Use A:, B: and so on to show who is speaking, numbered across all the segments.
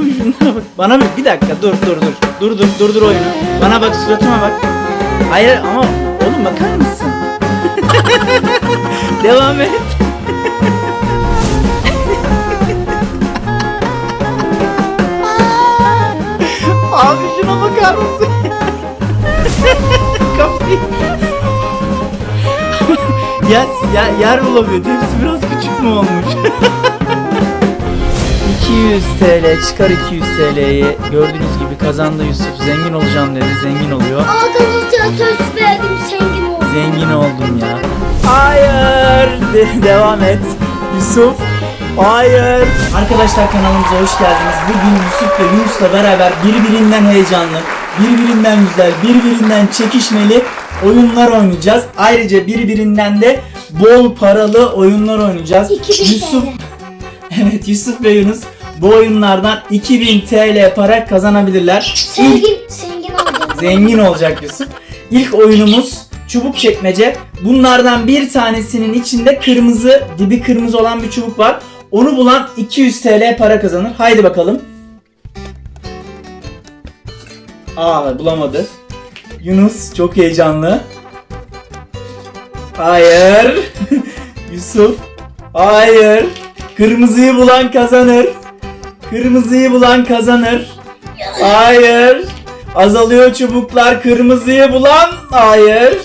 A: Bana bak bir dakika dur dur dur. Dur dur dur dur oyunu. Bana bak suratıma bak. Hayır ama oğlum bakar mısın? Devam et. Abi şuna bakar mısın? Kafayı. ya, ya, yer bulamıyor. Tepsi biraz küçük mü olmuş? 200 TL çıkar 200 TL'yi gördüğünüz gibi kazandı Yusuf. Zengin olacağım dedi zengin oluyor.
B: Arkadaşlar söz verdim zengin oldum.
A: zengin oldum ya. Hayır De- devam et. Yusuf hayır. Arkadaşlar kanalımıza hoş geldiniz. Bugün Yusuf ve Yunus'la beraber birbirinden heyecanlı birbirinden güzel birbirinden çekişmeli oyunlar oynayacağız. Ayrıca birbirinden de bol paralı oyunlar oynayacağız.
B: 2000
A: Yusuf. Evet Yusuf ve Yunus bu oyunlardan 2000 TL para kazanabilirler.
B: Zengin, zengin oldum.
A: zengin olacak Yusuf. İlk oyunumuz çubuk çekmece. Bunlardan bir tanesinin içinde kırmızı, dibi kırmızı olan bir çubuk var. Onu bulan 200 TL para kazanır. Haydi bakalım. Aa bulamadı. Yunus çok heyecanlı. Hayır. Yusuf. Hayır. Kırmızıyı bulan kazanır. Kırmızıyı bulan kazanır. Hayır. Azalıyor çubuklar. Kırmızıyı bulan hayır.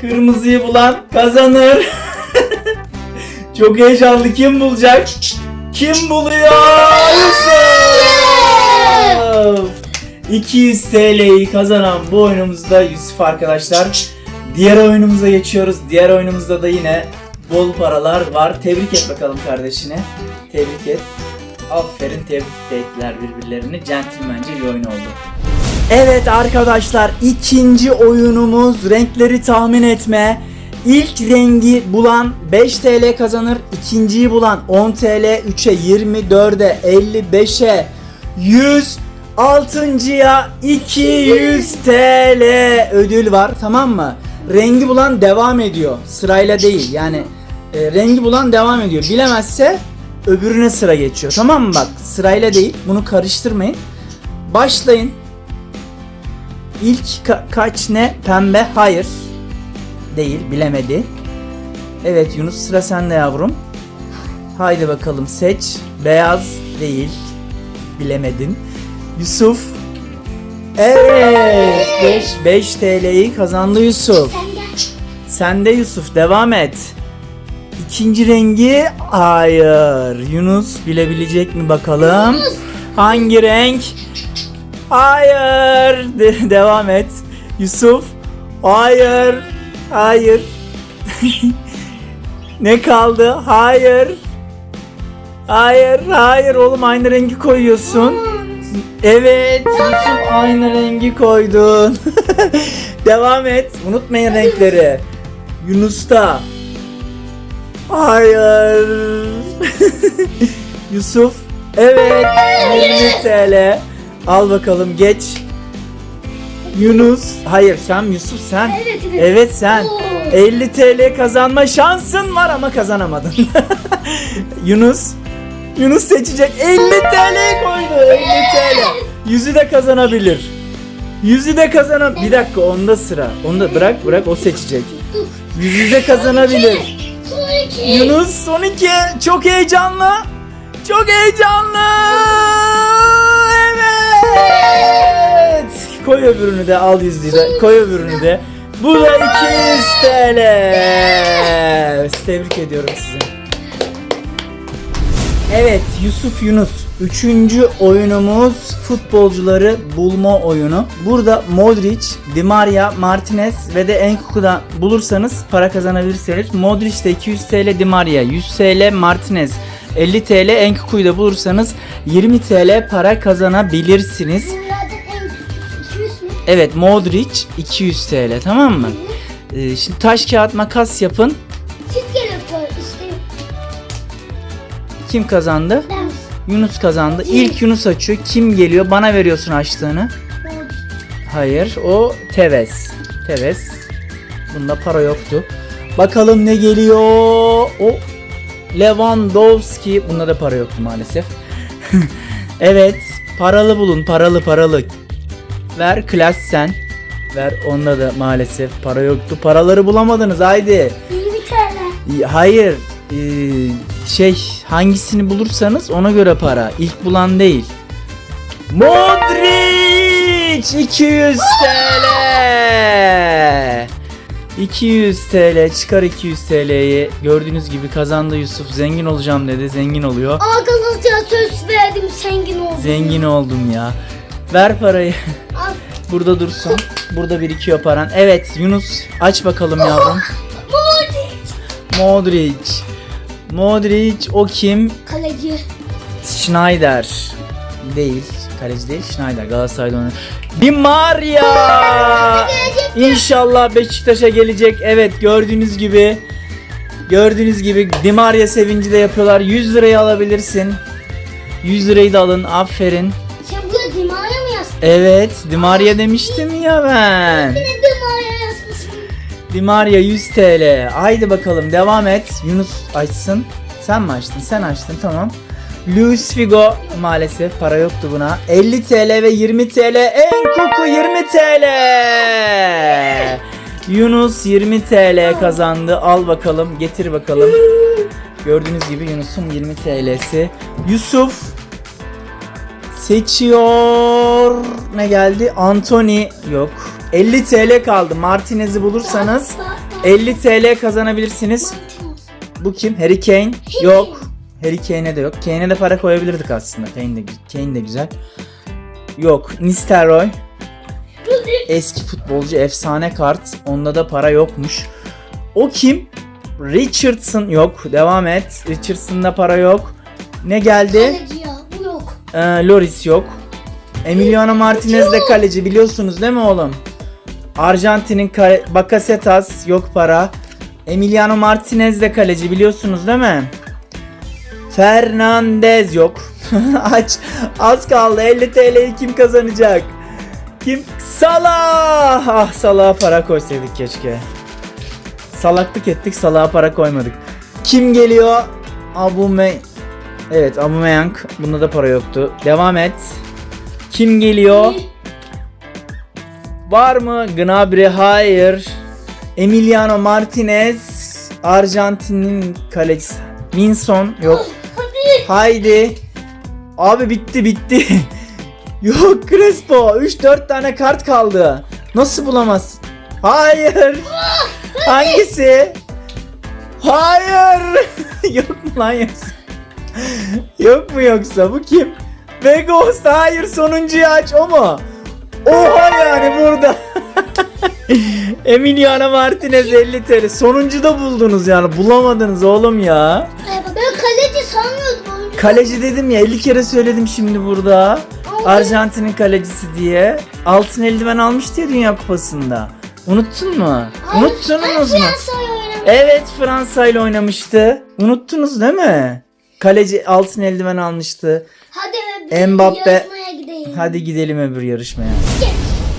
A: Kırmızıyı bulan kazanır. Çok heyecanlı. Kim bulacak? Kim buluyor? Yusuf. 200 TL'yi kazanan bu oyunumuzda Yusuf arkadaşlar. Diğer oyunumuza geçiyoruz. Diğer oyunumuzda da yine bol paralar var. Tebrik et bakalım kardeşine. Tebrik et. Aferin tebrik ettiler birbirlerini. Centilmence bir oyun oldu. Evet arkadaşlar ikinci oyunumuz renkleri tahmin etme. İlk rengi bulan 5 TL kazanır. İkinciyi bulan 10 TL, 3'e 20, 4'e 50, 5'e 100, altıncıya 200 TL ödül var tamam mı? Rengi bulan devam ediyor. Sırayla değil yani e, rengi bulan devam ediyor. Bilemezse öbürüne sıra geçiyor. Tamam mı bak sırayla değil bunu karıştırmayın. Başlayın. İlk ka- kaç ne? Pembe. Hayır. Değil. Bilemedi. Evet Yunus sıra sende yavrum. Haydi bakalım seç. Beyaz değil. Bilemedin. Yusuf. Evet. 5 5 TL'yi kazandı Yusuf.
B: Sen
A: de Yusuf devam et. İkinci rengi hayır. Yunus bilebilecek mi bakalım? Hangi renk? Hayır. De- devam et. Yusuf. Hayır. Hayır. ne kaldı? Hayır. Hayır, hayır oğlum aynı rengi koyuyorsun. Evet, Yusuf aynı rengi koydun. Devam et. Unutmayın renkleri. Yunus'ta. Hayır. Yusuf. Evet. 20 TL. Al bakalım geç. Yunus. Hayır sen Yusuf sen.
B: Evet, evet.
A: Evet sen.
B: Oo.
A: 50 TL kazanma şansın var ama kazanamadın. Yunus. Yunus seçecek. 50 TL koydu. 50 TL. Yüzü de kazanabilir. Yüzü de kazanam. Bir dakika onda sıra. Onda bırak bırak o seçecek. Yüzü de kazanabilir.
B: Son iki.
A: Yunus son iki. Çok heyecanlı. Çok heyecanlı. Evet. Koy öbürünü de al yüzlüğü de. Koy öbürünü de. Bu da 200 TL. Tebrik ediyorum sizi. Evet Yusuf Yunus. Üçüncü oyunumuz futbolcuları bulma oyunu. Burada Modric, Di Maria, Martinez ve de Enkuku'dan bulursanız para kazanabilirsiniz. Modric de 200 TL, Di Maria 100 TL, Martinez 50 TL, Enkuku'yu da bulursanız 20 TL para kazanabilirsiniz.
B: Bunlardan en küçük 200 mü?
A: Evet Modric 200 TL tamam mı? Ee, şimdi taş kağıt makas yapın. Kim kazandı?
B: Ben
A: Yunus kazandı. İlk Yunus açıyor. Kim geliyor? Bana veriyorsun açtığını. Hayır, o Tevez. Tevez. Bunda para yoktu. Bakalım ne geliyor? O Lewandowski. Bunda da para yoktu maalesef. Evet. Paralı bulun. Paralı paralı. Ver klas sen. Ver onda da maalesef para yoktu. Paraları bulamadınız haydi.
B: 20 TL.
A: Hayır. ee, şey hangisini bulursanız ona göre para. İlk bulan değil. Modric 200 TL. 200 TL çıkar 200 TL'yi. Gördüğünüz gibi kazandı Yusuf. Zengin olacağım dedi. Zengin oluyor.
B: Arkadaşlar söz verdim zengin oldum.
A: Zengin oldum ya. Ver parayı.
B: Al.
A: Burada dursun. Burada birikiyor paran. Evet Yunus aç bakalım yavrum.
B: Modric.
A: Modric. Modric o kim?
B: Kaleci.
A: Schneider. Değil. Kaleci değil. Schneider. Galatasaray'da oynuyor. Di Maria. İnşallah Beşiktaş'a gelecek. Evet gördüğünüz gibi. Gördüğünüz gibi Di Maria sevinci de yapıyorlar. 100 lirayı alabilirsin. 100 lirayı da alın. Aferin.
B: Sen burada Dimaya mı yazdın?
A: Evet. Di Maria demiştim ya ben.
B: Yine Dimaya yazmışsın.
A: Di Maria 100 TL. Haydi bakalım devam et. Yunus açsın. Sen mi açtın? Sen açtın tamam. Luis Figo maalesef para yoktu buna. 50 TL ve 20 TL. En koku 20 TL. Yunus 20 TL kazandı. Al bakalım, getir bakalım. Gördüğünüz gibi Yunus'un 20 TL'si. Yusuf seçiyor. Ne geldi? Anthony yok. 50 TL kaldı. Martinez'i bulursanız 50 TL kazanabilirsiniz. Bu kim? Harry Kane? Yok. Harry Kane'e de yok. Kane'e de para koyabilirdik aslında. Kane de, Kane de güzel. Yok. Nistelrooy. Eski futbolcu efsane kart. Onda da para yokmuş. O kim? Richardson yok. Devam et. Richardson'da para yok. Ne geldi? Ee, Loris yok. Emiliano Martinez de kaleci biliyorsunuz değil mi oğlum? Arjantin'in kale- Bakasetas yok para. Emiliano Martinez de kaleci biliyorsunuz değil mi? Fernandez yok. Aç. Az kaldı. 50 TL'yi kim kazanacak? Kim? Salah. Ah Salah'a para koysaydık keşke. Salaklık ettik. Salah'a para koymadık. Kim geliyor? Abume Evet Aubameyang. Bunda da para yoktu. Devam et. Kim geliyor? Var mı? Gnabry hayır. Emiliano Martinez. Arjantin'in kalecisi. Minson yok. Haydi. Abi bitti bitti. Yok Crespo. 3-4 tane kart kaldı. Nasıl bulamaz? Hayır. Hangisi? Hayır. Yok mu lan yoksa? Yok mu yoksa? Bu kim? Vegos. Hayır sonuncuyu aç o mu? Oha yani burada. Emiliano Martinez 50 TL. Sonuncu da buldunuz yani. Bulamadınız oğlum ya.
B: Ben kaleci sanmıyordum.
A: Kaleci dedim ya 50 kere söyledim şimdi burada. Arjantin'in kalecisi diye. Altın eldiven almıştı ya Dünya Kupası'nda. Unuttun mu? Unuttunuz mu? Evet Fransa ile oynamıştı. Unuttunuz değil mi? Kaleci altın eldiven almıştı.
B: Hadi
A: Mbappe. Hadi gidelim öbür yarışmaya.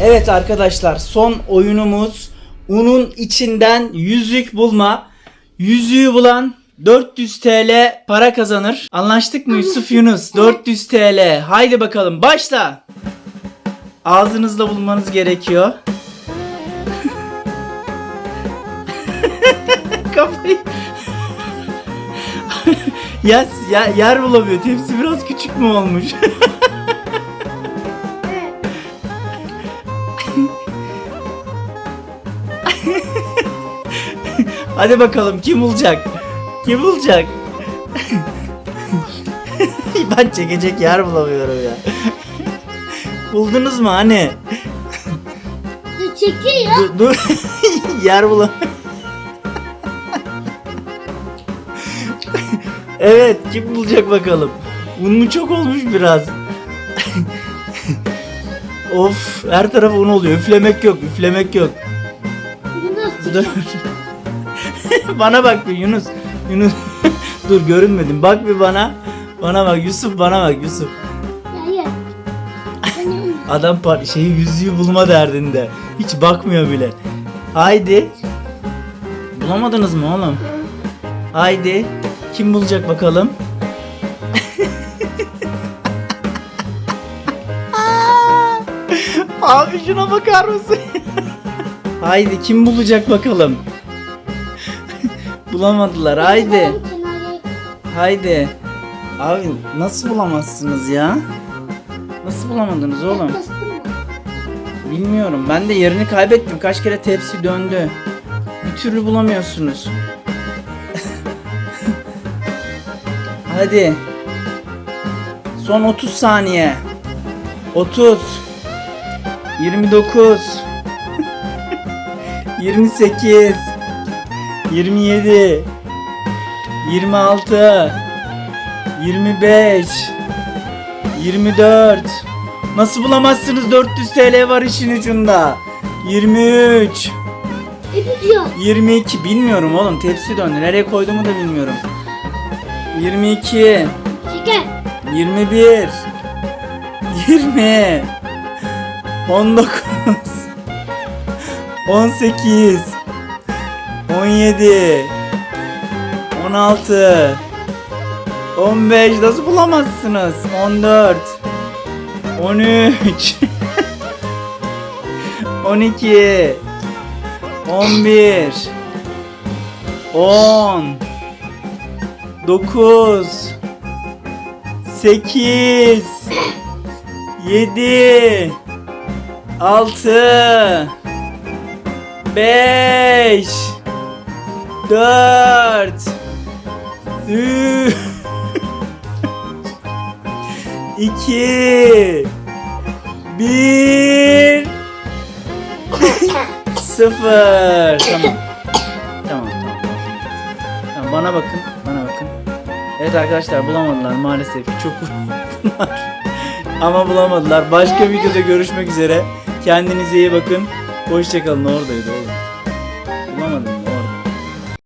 A: Evet arkadaşlar son oyunumuz unun içinden yüzük bulma. Yüzüğü bulan 400 TL para kazanır. Anlaştık mı Yusuf Yunus? 400 TL. Haydi bakalım başla. Ağzınızda bulmanız gerekiyor. Kafayı... ya, ya, yer bulamıyor. Tepsi biraz küçük mü olmuş? Hadi bakalım kim bulacak? Kim bulacak? ben çekecek yer bulamıyorum ya. Buldunuz mu hani?
B: Dur, Çekil ya.
A: Dur, dur. yer bulam. evet kim bulacak bakalım. Un mu çok olmuş biraz. of her taraf un oluyor. Üflemek yok üflemek yok.
B: Bu nasıl?
A: Dur. bana bak bir Yunus. Yunus. Dur görünmedim. Bak bir bana. Bana bak Yusuf bana bak Yusuf. Adam par- şeyi yüzüğü bulma derdinde. Hiç bakmıyor bile. Haydi. Bulamadınız mı oğlum? Haydi. Kim bulacak bakalım? Abi şuna bakar mısın? Haydi kim bulacak bakalım. Bulamadılar haydi. Haydi. Abi nasıl bulamazsınız ya? Nasıl bulamadınız oğlum? Bilmiyorum. Ben de yerini kaybettim. Kaç kere tepsi döndü. Bir türlü bulamıyorsunuz. Hadi. Son 30 saniye. 30. 29. 28. 27. 26. 25. 24. Nasıl bulamazsınız 400 TL var işin ucunda. 23.
B: Ne diyor?
A: 22 bilmiyorum oğlum tepsi döndü. Nereye koyduğumu da bilmiyorum. 22.
B: Şeker.
A: 21. 20. 19. 18. 17. 16. 15 nasıl bulamazsınız? 14. 13. 12. 11. 10. 9. 8 7 6 5 4 3 2 1 0 Tamam. Tamam tamam. Tamam bana bakın. Bana bakın. Evet arkadaşlar bulamadılar maalesef çok bunlar. Ama bulamadılar. Başka videoda görüşmek üzere. Kendinize iyi bakın. Hoşçakalın. Oradaydı.